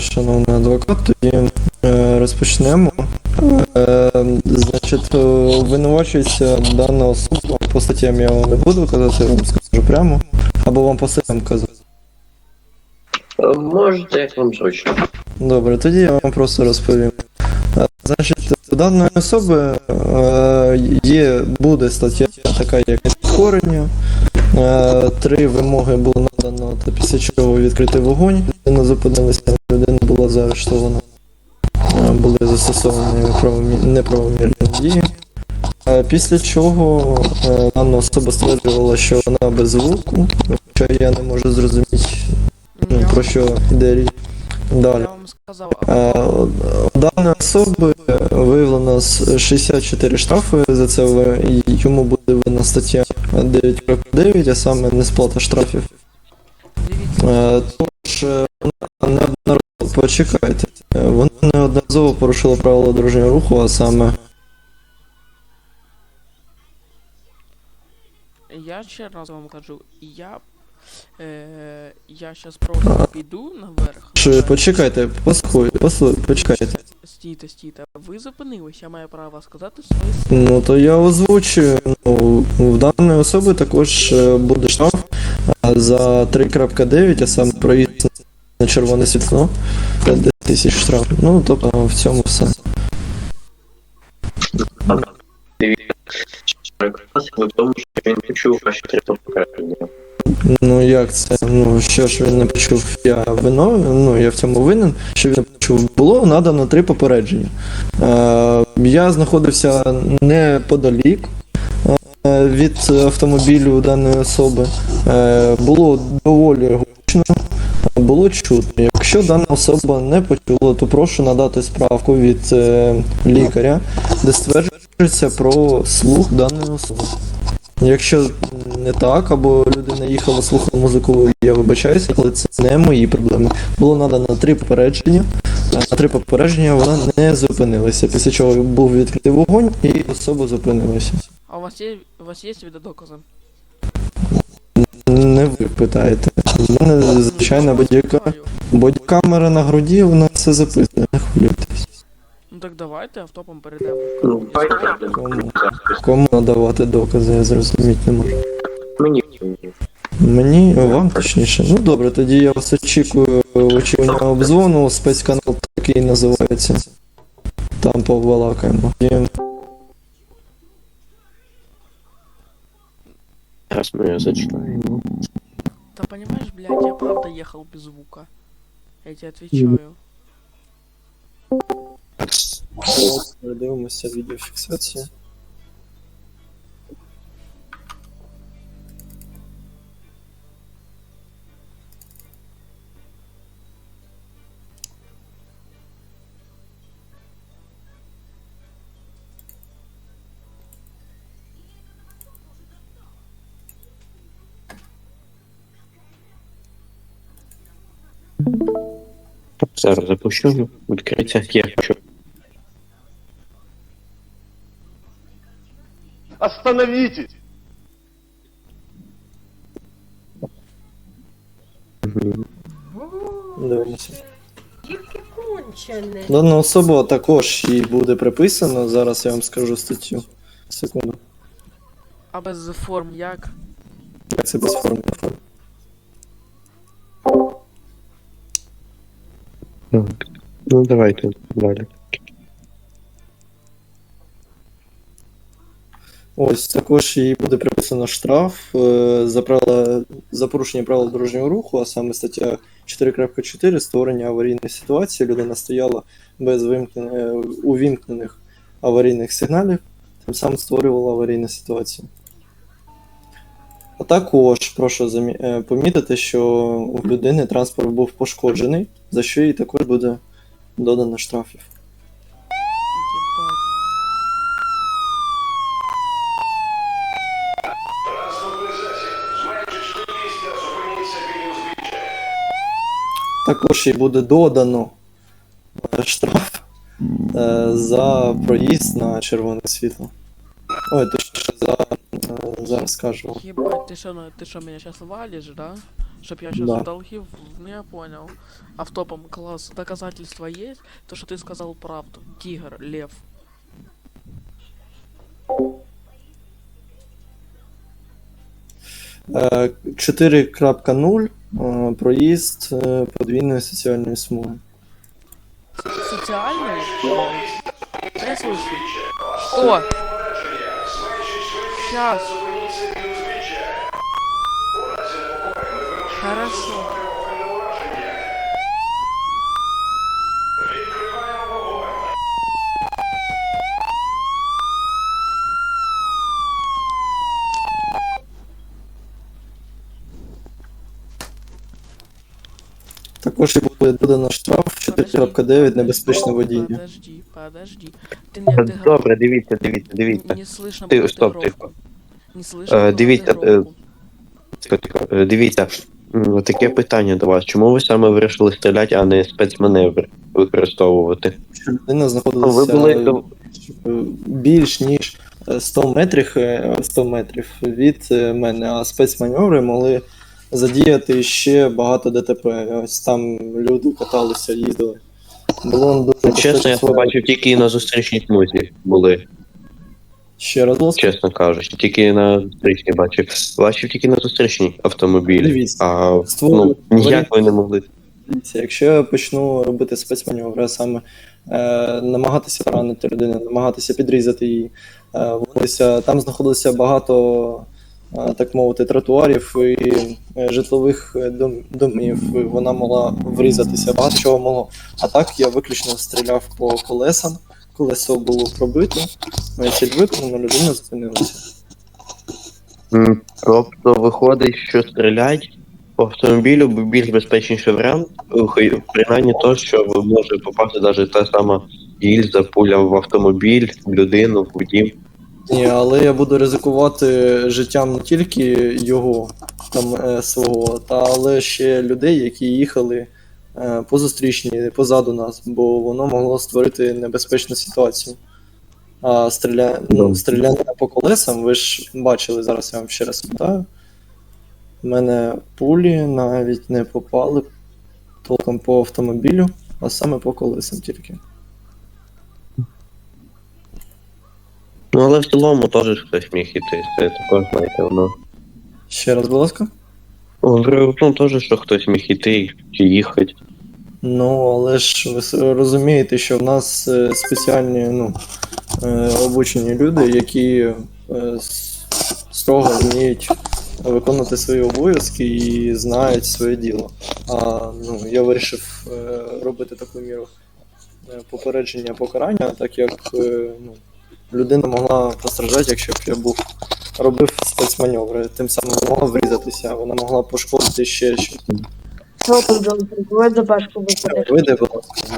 шановний адвокат. Тоді е, розпочнемо. Е, значить, е, обвинувачується дана особа. По статтям я вам не буду казати, я вам скажу прямо. Або вам по статтям казати. Можете, як вам зручно. Добре, тоді я вам просто розповім. Значить, у даної особи є, буде стаття така, як підкорення. Три вимоги було надано, та після чого відкритий вогонь. Людина зупинилася, заарештована. Е, Були застосовані правомі- неправомірні дії. Е, Після чого е, дана особа стверджувала, що вона без звуку, хоча я не можу зрозуміти, ну, про що йде річ. Далі. даної особи виявлено з 64 штрафи за це йому буде вина стаття 9.9, а саме несплата штрафів. Тож вона неодноразово почекайте. Вона неодноразово порушила правила дорожнього руху, а саме я ще раз вам кажу, я. Е, я щас просто піду наверх. Що, почекайте, послухайте, послухайте, почекайте. Стійте, стійте. Ви зупинились, я маю право сказати свої Ну то я озвучую. Ну, в даної особи також е, буде штраф е, за 3.9, а саме проїзд червоне світло. 10 тисяч штраф. Ну, тобто в цьому все. Він почув ваші три попередження. Ну як це? Ну що ж він не почув, я вино, ну я в цьому винен, що він не почув. Було надано три попередження. Е, я знаходився неподалік е, від автомобілю даної особи. Е, було доволі гучно, було чутно. Якщо дана особа не почула, то прошу надати справку від е, лікаря, де стверджується про слух даної особи. Якщо не так, або людина їхала, слухала музику, я вибачаюся, але це не мої проблеми. Було надано три попередження. а На три попередження вона не зупинилася. Після чого був відкритий вогонь і особа зупинилася. А у вас є у вас є відеодокази? Не ви питаєте. У мене звичайна бодіка... Знаю. бодікамера на груді, вона все записує, не хвилюйтесь. Ну так давайте автопом перейдемо. Ну, Кому? Кому надавати докази, я зрозуміти не можу. Мені. Мені вам точніше. Ну добре, тоді я вас очікую очікування обзвону, спецканал такий називається. Там побалакаємо. Зараз ми його зачитаємо. Понимаешь, блядь, я правда ехал без звука. Я тебе отвечаю. Дивимося відеофіксацію. Зараз запущу. Відкриття. Я хочу. Остановитесь! Дивимося. Тільки кончене. Дана особа також їй буде приписано. Зараз я вам скажу статтю. Секунду. А без форм як? Як це без форми? Ну, давайте далі. Ось також їй буде приписано штраф е, за правила за порушення правил дорожнього руху, а саме стаття 4.4 створення аварійної ситуації. Людина стояла без увімкнених аварійних сигналів, тим самим створювала аварійну ситуацію. А також прошу е, помітити, що у людини транспорт був пошкоджений, за що їй також буде додано штрафів. Єбать. Також їй буде додано е, штраф е, за проїзд на червоне світло. Ой, точніше, за е, Зараз скажу. Ебать, ты что, ну, ты что, меня сейчас валишь, да? Чтоб я сейчас Да. долги, в- ну я понял. Автопом, класс, доказательства есть? То, что ты сказал правду. Тигр, лев. Е, 4.0 е, проїзд е, подвійної соціальної смуги. Социальный? Я слышу. О! Сейчас. Хорошо. Також і буде додано штраф 4.9 небезпечне водіння. Подожди, подожди. Ты не ты Добре, дивіться, дивіться, дивіться. Не слышно Ти- было стоп, ты тихо. Не слышно Е, было дивіться, ты е, громко. Тихо, тихо. Е, Дивіться, м, таке питання до вас. Чому ви саме вирішили стріляти, а не спецманевр використовувати? Що людина Ну, ви знаходилася були. е, більш ніж е, 100 метрів, е, 100 метрів від е, мене, а спецманеври могли задіяти ще багато ДТП. Ось там люди каталися, їздили. Було дуже Чесно, я небезпечно. побачив тільки на зустрічній смузі були, Ще раз, будь ласка. чесно кажучи. Тільки на зустрічній бачив. Бачив тільки на зустрічній автомобілі. Дивіться, А ну, ніяк ви не могли. Дивіться, Якщо я почну робити спецманеври, а саме е, намагатися поранити людину, намагатися підрізати її, е, вводитися- там знаходилося багато, е, так мовити, тротуарів і е, житлових е, дом, домів, і вона могла врізатися, багато чого могло. А так я виключно стріляв по колесам, колесо було пробито, моя ціль людина зупинилася. М, Тобто виходить, що стрілять по автомобілю був більш безпечніший варіант, Хай- принаймні то, що ви може попасти навіть та сама гільза, пуля в автомобіль, в людину, в дім. Ні, але я буду ризикувати життям не тільки його там е, свого, та але ще людей, які їхали е, по зустрічній, позаду нас, бо воно могло створити небезпечну ситуацію. А стріля... ну, стріляння по колесам, ви ж бачили зараз, я вам ще раз питаю. У мене пулі навіть не попали толком по автомобілю, а саме по колесам тільки. Ну але в цілому теж хтось міг іти, це також знаєте, воно. Ще раз, будь ласка. Говорю, ну теж, що хтось міг іти чи їхати. Ну, але ж ви розумієте, що в нас е, спеціальні ну, е, обучені люди, які е, строго вміють виконувати свої обов'язки і знають своє діло. А ну, я вирішив е, робити таку міру е, попередження покарання, так як е, ну, людина могла постраждати, якщо б я був робив спецманеври, тим самим могла врізатися, вона могла пошкодити ще щось. Давай виходиш. Вийде, будь ласка.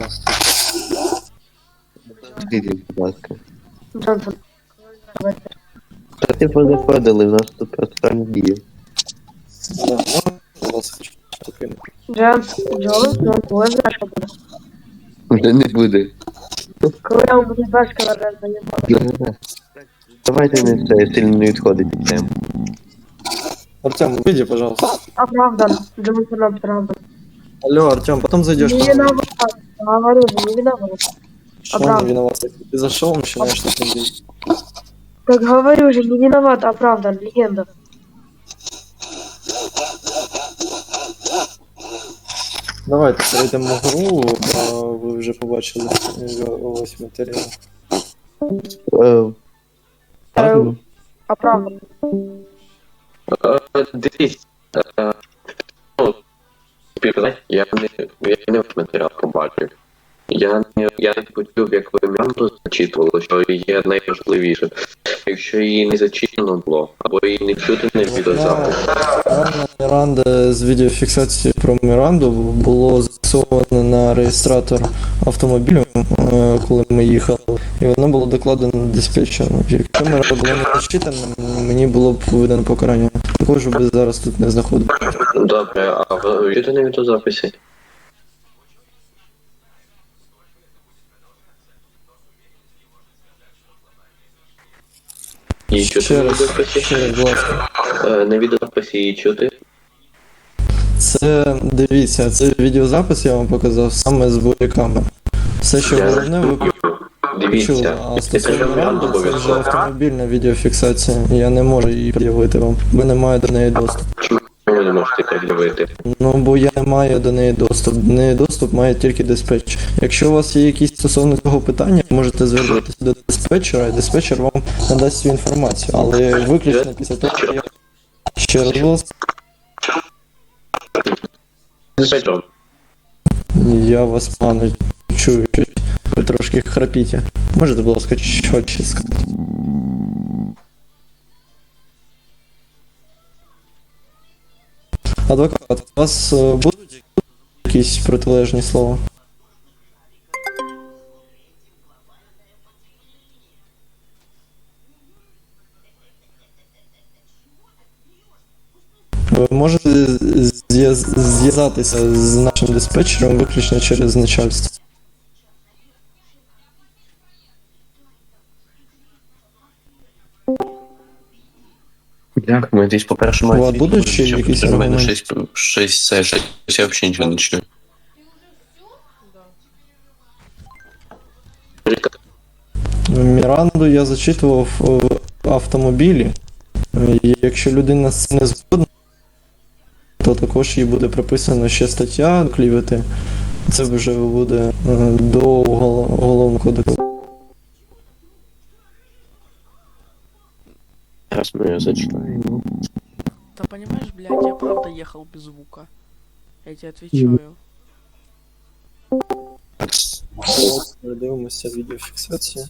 Скажіть, будь ласка. Джонсон. Та ти позаходили, в нас тут процесуальні дії. Да, ну, будь ласка, спокійно. Джонс, Джонсон, давай за пашку буде. Вже не буде. Коли я вам буду вважати, я буду. Давайте не це сильно не відходить від теми. Артем, выйди, пожалуйста. Оправдан. Джонсон оправдан. Алло, Артем, потом зайдешь. Не виноват. Говорю же, не виноват. Что не оправдан. виноват? Ты зашел, начинаешь что делать. Так говорю же, не виноват, оправдан, легенда. Давайте перейдемо в гру, а ви вже побачили е, ось матеріал. Е, правильно. Оправдан. Е, Дивіться, е, ну, я не, я не в матеріал побачив. Я не, я не почув, як ви Міранду зачитували, що є найважливіше. Якщо її не зачитано було, або її не чути на відеозапис. Міранда з відеофіксації про Міранду було застосовано на реєстратор автомобілю, е, коли ми їхали, і воно було докладено диспетчером. Якщо Міранда була не зачитана, мені було б видано покарання. Також би зараз тут не знаходив. Добре, а ви чути на відеозаписі? Її чути Ще на раз, відеозаписі? ще раз, будь ласка. Е, На відеозаписі її чути. Це дивіться, це відеозапис я вам показав саме з бодікамер. Все, що Я головне, ви почули. Дивіться, А це стосовно Рамбо, це вже обов'язково. автомобільна відеофіксація. Я не можу її пред'явити вам. Ви не маєте до неї доступу. Ви не можете пред'явити. Ну бо я не маю до неї доступ. До неї доступ має тільки диспетчер. Якщо у вас є якісь стосовно цього питання, можете звернутися до диспетчера, і диспетчер вам надасть цю інформацію. Але виключно після того, що я ще раз Диспетчер, я вас пане чую, ви трошки храпіте. Можете, будь ласка, чотче сказати. Адвокат, у вас е, будуть якісь протилежні слова? Ви можете зв'язатися з нашим диспетчером виключно через начальство. Як ми десь, по-перше, У будуть ще якісь У мене аргументи? 6, 6 це 6, я взагалі нічого не чую. Міранду я зачитував в автомобілі. Е, Якщо людина з цим не згодна, то також їй буде приписана ще стаття клівети. Це вже буде е, до гол- головного кодексу. Зараз ми зачитаємо. Да понимаешь, блядь, я правда ехал без звука. Я тебе отвечаю. Дивимося відеофіксацію.